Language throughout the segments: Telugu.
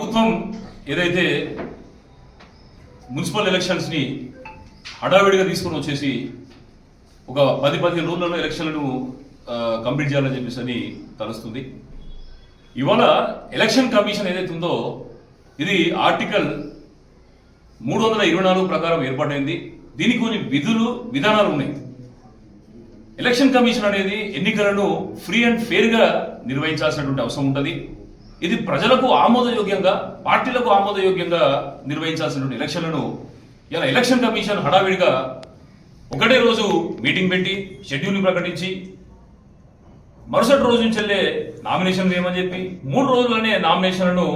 ప్రభుత్వం ఏదైతే మున్సిపల్ ఎలక్షన్స్ని హడావిడిగా తీసుకొని వచ్చేసి ఒక పది పదిహేను రోజులలో ఎలక్షన్లను కంప్లీట్ చేయాలని చెప్పేసి అని తలుస్తుంది. ఇవాళ ఎలక్షన్ కమిషన్ ఏదైతే ఉందో ఇది ఆర్టికల్ మూడు వందల ఇరవై నాలుగు ప్రకారం ఏర్పాటైంది. దీనికి కొన్ని విధులు విధానాలు ఉన్నాయి. ఎలక్షన్ కమిషన్ అనేది ఎన్నికలను ఫ్రీ అండ్ ఫెయిర్గా నిర్వహించాల్సినటువంటి అవసరం ఉంటుంది. ఇది ప్రజలకు ఆమోదయోగ్యంగా పార్టీలకు ఆమోదయోగ్యంగా నిర్వహించాల్సినటువంటి ఎలక్షన్లను ఇలా ఎలక్షన్ కమిషన్ హడావిడిగా ఒకటే రోజు మీటింగ్ పెట్టి షెడ్యూల్ని ప్రకటించి మరుసటి రోజు నుంచి వెళ్ళే నామినేషన్ ఏమని చెప్పి మూడు రోజుల్లోనే నామినేషన్లను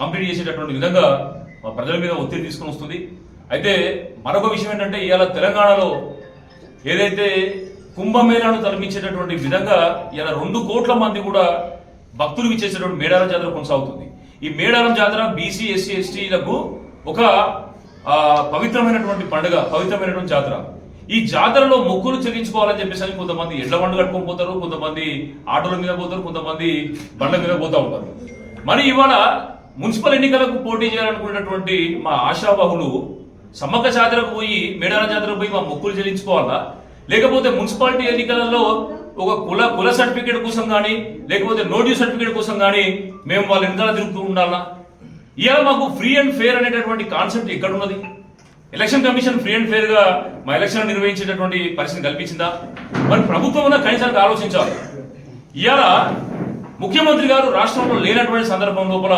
కంప్లీట్ చేసేటటువంటి విధంగా మా ప్రజల మీద ఒత్తిడి తీసుకుని వస్తుంది. అయితే మరొక విషయం ఏంటంటే ఇవాళ తెలంగాణలో ఏదైతే కుంభమేళాను తలపించేటటువంటి విధంగా ఇలా రెండు కోట్ల మంది కూడా భక్తులు ఇచ్చేసేటువంటి మేడారం జాతర కొనసాగుతుంది. ఈ మేడారం జాతర బీసీ ఎస్సీ ఎస్టీలకు ఒక పవిత్రమైనటువంటి పండుగ పవిత్రమైనటువంటి జాతర. ఈ జాతరలో మొక్కులు చెల్లించుకోవాలని చెప్పేసి కొంతమంది ఎడ్ల బండ్లు కట్టుకొని పోతారు కొంతమంది ఆటోల మీద పోతారు కొంతమంది బండ్ల మీద పోతా ఉంటారు. మరి ఇవాళ మున్సిపల్ ఎన్నికలకు పోటీ చేయాలనుకున్నటువంటి మా ఆశాబాహులు సమ్మక్క జాతరకు పోయి మేడారం జాతరకు పోయి మా మొక్కులు చెల్లించుకోవాలా? లేకపోతే మున్సిపాలిటీ ఎన్నికలలో ఒక కుల కుల సర్టిఫికేట్ కోసం కానీ లేకపోతే నోటీస్ సర్టిఫికేట్ కోసం కానీ మేము వాళ్ళ వెనకాల తిరుగుతూ ఉండాలా? ఇవాళ మాకు ఫ్రీ అండ్ ఫేర్ అనేటటువంటి కాన్సెప్ట్ ఎక్కడ ఉన్నది ఎలక్షన్ కమిషన్ ఫ్రీ అండ్ ఫేర్గా మా ఎలక్షన్ నిర్వహించేటటువంటి పరిస్థితి కల్పించిందా? మరి ప్రభుత్వం ఉన్న కనీసానికి ఆలోచించాలి. ఇవాళ ముఖ్యమంత్రి గారు రాష్ట్రంలో లేనటువంటి సందర్భం లోపల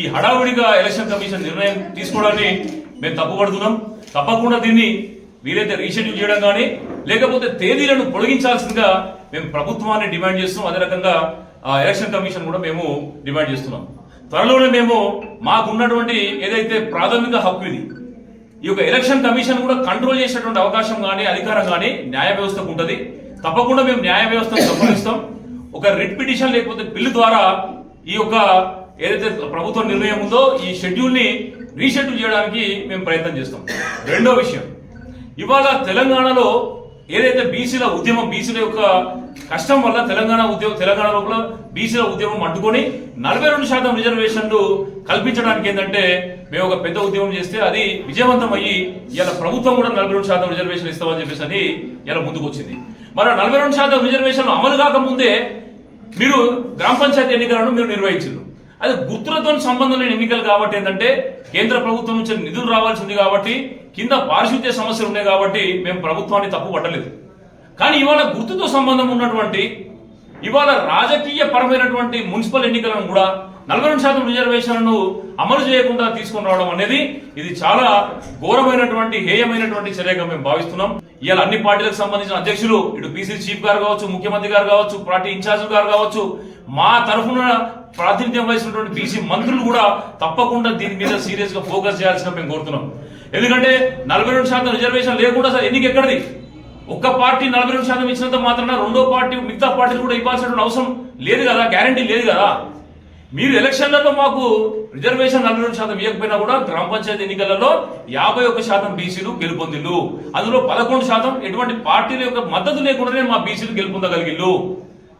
ఈ హడావుడిగా ఎలక్షన్ కమిషన్ నిర్ణయం తీసుకోవడాన్ని మేము తప్పుపడుతున్నాం. తప్పకుండా దీన్ని వీలైతే రీషెడ్యూల్ చేయడం కానీ లేకపోతే తేదీలను పొడిగించాల్సిందిగా మేము ప్రభుత్వాన్ని డిమాండ్ చేస్తున్నాం. అదే రకంగా ఎలక్షన్ కమిషన్ కూడా మేము డిమాండ్ చేస్తున్నాం. త్వరలోనే మేము మాకున్నటువంటి ఏదైతే ప్రాథమిక హక్కు ఇది ఈ యొక్క ఎలక్షన్ కమిషన్ కూడా కంట్రోల్ చేసేటువంటి అవకాశం కానీ అధికారం కానీ న్యాయ వ్యవస్థకు ఉంటుంది. తప్పకుండా మేము న్యాయ వ్యవస్థను సంప్రదిస్తాం. ఒక రిట్ పిటిషన్ లేకపోతే బిల్లు ద్వారా ఈ యొక్క ఏదైతే ప్రభుత్వ నిర్ణయం ఉందో ఈ షెడ్యూల్ని రీషెడ్యూల్ చేయడానికి మేము ప్రయత్నం చేస్తాం. రెండో విషయం ఇవాళ తెలంగాణలో ఏదైతే బీసీల ఉద్యమం బీసీల యొక్క కష్టం వల్ల తెలంగాణ ఉద్యమం తెలంగాణ లోపల బీసీల ఉద్యమం అడ్డుకొని నలభై రెండు శాతం రిజర్వేషన్లు కల్పించడానికి ఏంటంటే మేము ఒక పెద్ద ఉద్యమం చేస్తే అది విజయవంతం అయ్యి ఇలా ప్రభుత్వం కూడా నలభై రెండు శాతం రిజర్వేషన్ ఇస్తామని చెప్పేసి అని ఇలా ముందుకు వచ్చింది మరి నలభై రెండు శాతం రిజర్వేషన్ అమలు కాకముందే మీరు గ్రామ పంచాయతీ ఎన్నికలను మీరు నిర్వహించారు అది గుర్తులతో సంబంధం లేని ఎన్నికలు కాబట్టి ఏంటంటే కేంద్ర ప్రభుత్వం నుంచి నిధులు రావాల్సి ఉంది కాబట్టి కింద పారిశుద్ధ్య సమస్యలు ఉన్నాయి కాబట్టి మేము ప్రభుత్వాన్ని తప్పు పట్టలేదు. కానీ ఇవాళ గుర్తుతో సంబంధం ఉన్నటువంటి ఇవాళ రాజకీయ పరమైనటువంటి మున్సిపల్ ఎన్నికలను కూడా నలభై రెండు శాతం రిజర్వేషన్లను అమలు చేయకుండా తీసుకుని రావడం అనేది ఇది చాలా ఘోరమైనటువంటి హేయమైనటువంటి చర్యగా మేము భావిస్తున్నాం. ఇవాళ అన్ని పార్టీలకు సంబంధించిన అధ్యక్షులు ఇటు పీసీ చీఫ్ గారు కావచ్చు ముఖ్యమంత్రి గారు కావచ్చు పార్టీ ఇన్ఛార్జ్ గారు కావచ్చు మా తరఫున ప్రాతినిధ్యం వహిస్తున్నటువంటి బీసీ మంత్రులు కూడా తప్పకుండా దీని మీద సీరియస్గా ఫోకస్ చేయాల్సిన మేము కోరుతున్నాం. ఎందుకంటే నలభై రెండు శాతం రిజర్వేషన్ లేకుండా సార్ ఎన్నిక ఎక్కడిది? ఒక్క పార్టీ నలభై రెండు శాతం ఇచ్చినంత మాత్రాన రెండో పార్టీ మిగతా పార్టీలు కూడా ఇవ్వాల్సినటువంటి అవసరం లేదు కదా గ్యారంటీ లేదు కదా? మీరు ఎలక్షన్లలో మాకు రిజర్వేషన్ నలభై రెండు శాతం ఇవ్వకపోయినా కూడా గ్రామ పంచాయతీ ఎన్నికలలో యాభై ఒక్క శాతం బీసీలు గెలుపొందిల్లు. అందులో పదకొండు శాతం ఎటువంటి పార్టీల యొక్క మద్దతు లేకుండానే మా బీసీలు గెలుపొందగలిగిల్లు.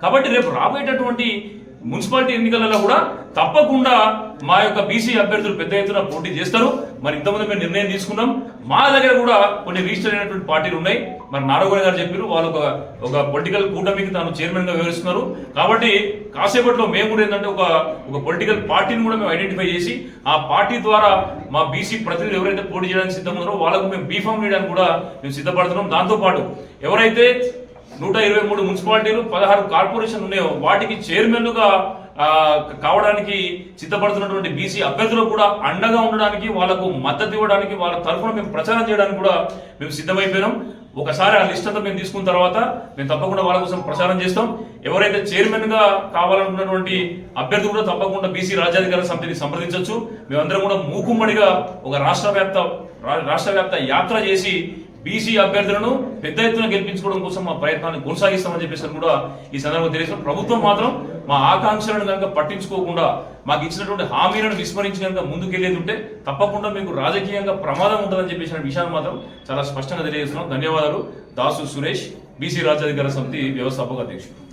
కాబట్టి రేపు రాబోయేటటువంటి మున్సిపాలిటీ ఎన్నికలలో కూడా తప్పకుండా మా యొక్క బీసీ అభ్యర్థులు పెద్ద ఎత్తున పోటీ చేస్తారు. మరి ఇంతకుముందు మేము నిర్ణయం తీసుకున్నాం. మా దగ్గర కూడా కొన్ని రిజిస్టర్ అయినటువంటి పార్టీలు ఉన్నాయి. మరి నారాయణ గారు చెప్పారు వాళ్ళు ఒక ఒక పొలిటికల్ కూటమికి తాను చైర్మన్గా వివరిస్తున్నారు కాబట్టి కాసేపట్లో మేము కూడా ఏంటంటే ఒక ఒక పొలిటికల్ పార్టీని కూడా మేము ఐడెంటిఫై చేసి ఆ పార్టీ ద్వారా మా బీసీ ప్రతినిధులు ఎవరైతే పోటీ చేయడానికి సిద్ధం ఉన్నారో వాళ్ళకు మేము బీఫామ్ వేయడానికి కూడా మేము సిద్ధపడుతున్నాం. దాంతో పాటు ఎవరైతే నూట ఇరవై మూడు మున్సిపాలిటీలు పదహారు కార్పొరేషన్ ఉన్నాయో వాటికి చైర్మన్లుగా కావడానికి సిద్ధపడుతున్నటువంటి బీసీ అభ్యర్థులకు కూడా అండగా ఉండడానికి వాళ్ళకు మద్దతు ఇవ్వడానికి వాళ్ళ తరఫున మేము ప్రచారం చేయడానికి కూడా మేము సిద్ధమైపోయినాం. ఒకసారి ఆ లిస్ట్ అంతా మేము తీసుకున్న తర్వాత మేము తప్పకుండా వాళ్ళ కోసం ప్రచారం చేస్తాం. ఎవరైతే చైర్మన్గా కావాలనుకున్నటువంటి అభ్యర్థి కూడా తప్పకుండా బీసీ రాజ్యాధికార సమితిని సంప్రదించవచ్చు మేమందరం కూడా మూకుమ్మడిగా ఒక రాష్ట్ర వ్యాప్త రా- రాష్ట్ర వ్యాప్త యాత్ర చేసి బీసీ అభ్యర్థులను పెద్ద ఎత్తున గెలిపించుకోవడం కోసం మా ప్రయత్నాన్ని కొనసాగిస్తామని చెప్పేసి కూడా ఈ సందర్భంగా తెలియజేసిన ప్రభుత్వం మాత్రం మా ఆకాంక్షలను కనుక పట్టించుకోకుండా మాకు ఇచ్చినటువంటి హామీలను విస్మరించి కనుక ముందుకెళ్ళేది ఉంటే తప్పకుండా మీకు రాజకీయంగా ప్రమాదం ఉంటుందని చెప్పేసిన విషయాన్ని మాత్రం చాలా స్పష్టంగా తెలియజేస్తున్నాం. ధన్యవాదాలు. దాసు సురేష్ బీసీ రాజ్యాధికార సమితి వ్యవస్థాపక అధ్యక్షుడు.